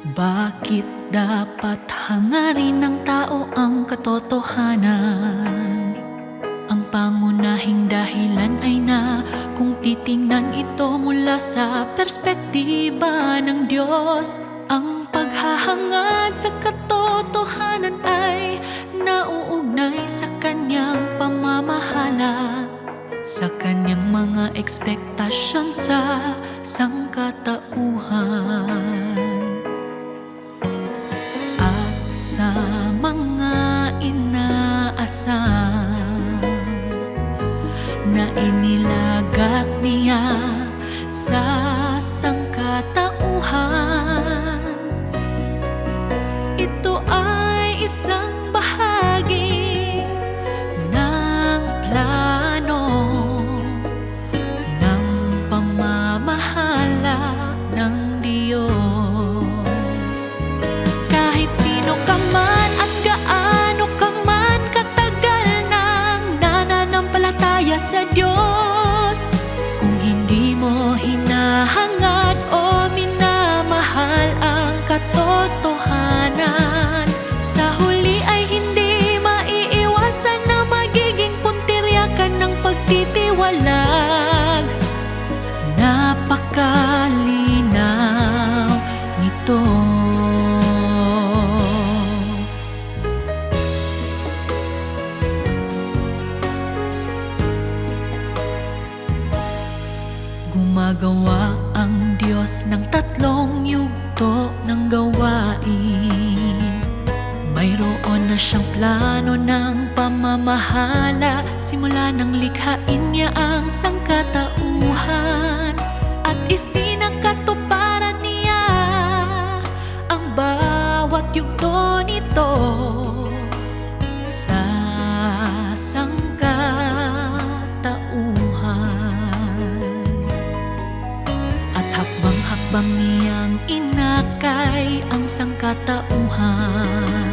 Bakit dapat hangarin ng tao ang katotohanan? Ang pangunahing dahilan ay na kung titingnan ito mula sa perspektiba ng Diyos Ang paghahangad sa katotohanan ay nauugnay sa kanyang pamamahala Sa kanyang mga ekspektasyon sa sangkatauhan sa mga inaasam pagtitiwalag Napakalinaw nito. Gumagawa ang Diyos ng tatlong yugto ng gawain. Mayroon na siyang plano ng pamamahala Simula ng likhain niya ang sangkatauhan. At isinakatuparan niya ang bawat yugto nito. Sa sangkatauhan. At hakbang-hakbang niyang inakay ang sangkatauhan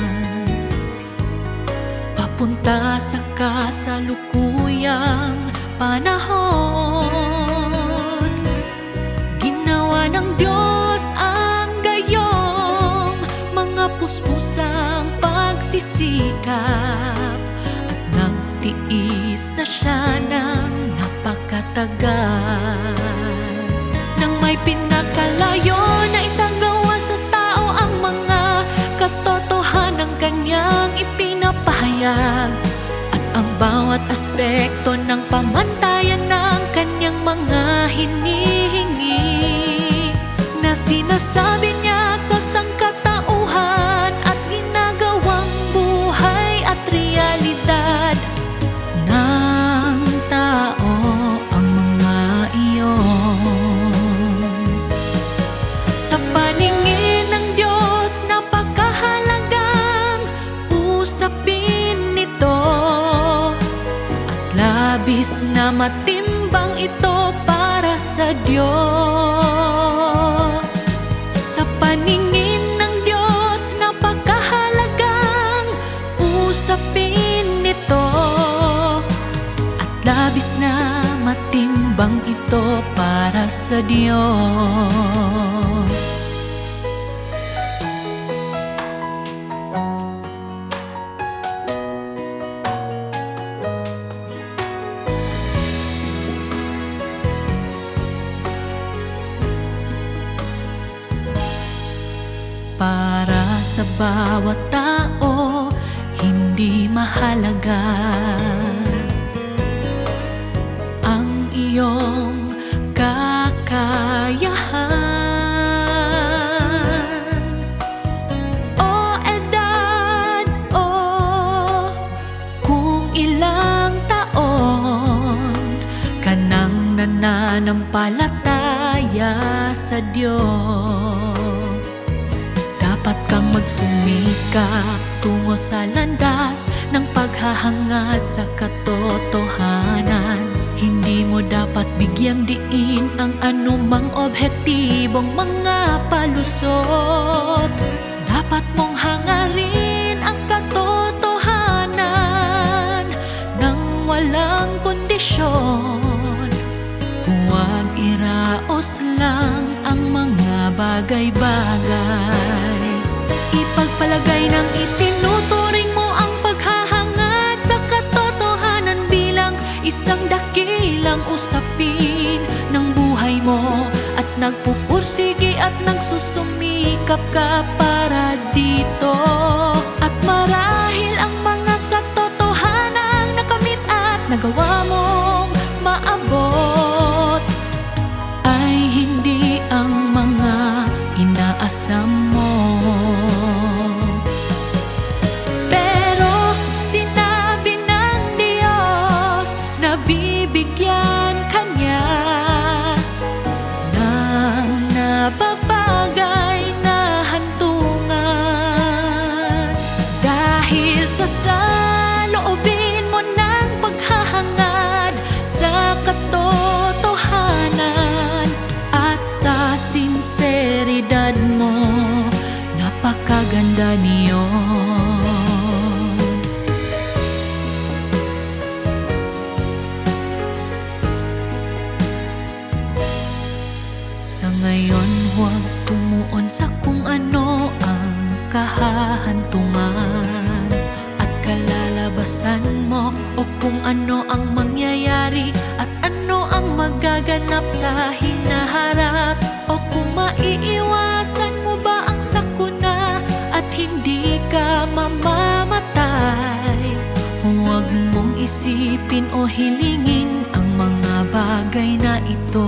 Papunta sa kasalukuyang panahon. Ginawa ng Diyos ang gayong mga puspusang pagsisikap. At nagtiis na siya ng napakatagal. Nang may pinakalayo aspekto ng pamantayan ng kanyang mga hinihingi na matimbang ito para sa Diyos. Sa paningin ng Diyos napakahalagang usapin nito. At labis na matimbang ito para sa Diyos bawat tao, hindi mahalaga. Ang iyong kakayahan. O edad o kung ilang taon ka nang nananampalataya sa Diyos dapat kang magsumikap tungo sa landas ng paghahangad sa katotohanan. Hindi mo dapat bigyang diin ang anumang objektibong mga palusot. Dapat mong hangarin ang katotohanan ng walang kondisyon. Huwag iraos lang ang mga bagay-bagay palagay ng itinuturing mo ang paghahangad sa katotohanan bilang isang dakilang usapin ng buhay mo at nagpupursige at nagsusumikap ka para dito. At marahil ang mga katotohanang nakamit at nagawa mong Napakaganda niyon Sa ngayon huwag tumuon sa kung ano ang kahahantungan At kalalabasan mo o kung ano ang mangyayari At ano ang magaganap sa hinaharap. O kung maiiwasan hindi ka mamamatay. Huwag mong isipin o hilingin ang mga bagay na ito.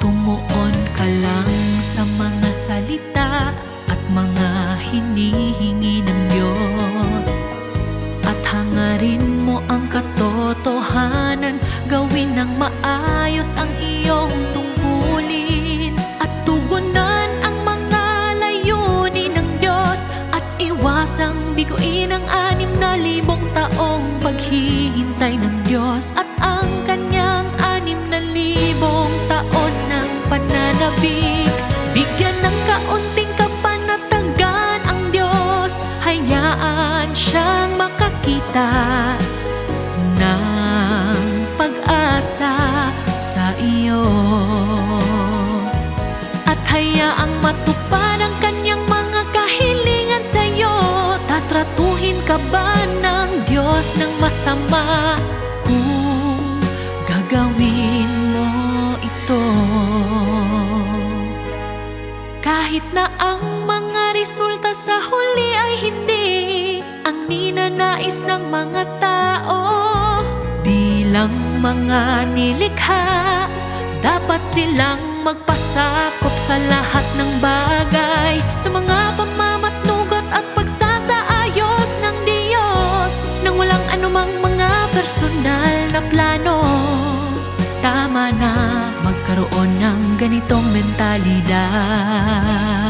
Tumuon ka lang sa mga salita at mga hinihingi ng Diyos. At hangarin mo ang katotohanan. Gawin ng maayos ang iyong tungkulin biguin ang anim na libong taong paghihintay ng Diyos At ka ba ng Diyos ng masama kung gagawin mo ito? Kahit na ang mga resulta sa huli ay hindi ang ninanais ng mga tao Bilang mga nilikha, dapat silang magpasakop sa lahat ng bagay Sa mga pamamatnugot at pagsasaayos personal na plano. Tama na magkaroon ng ganitong mentalidad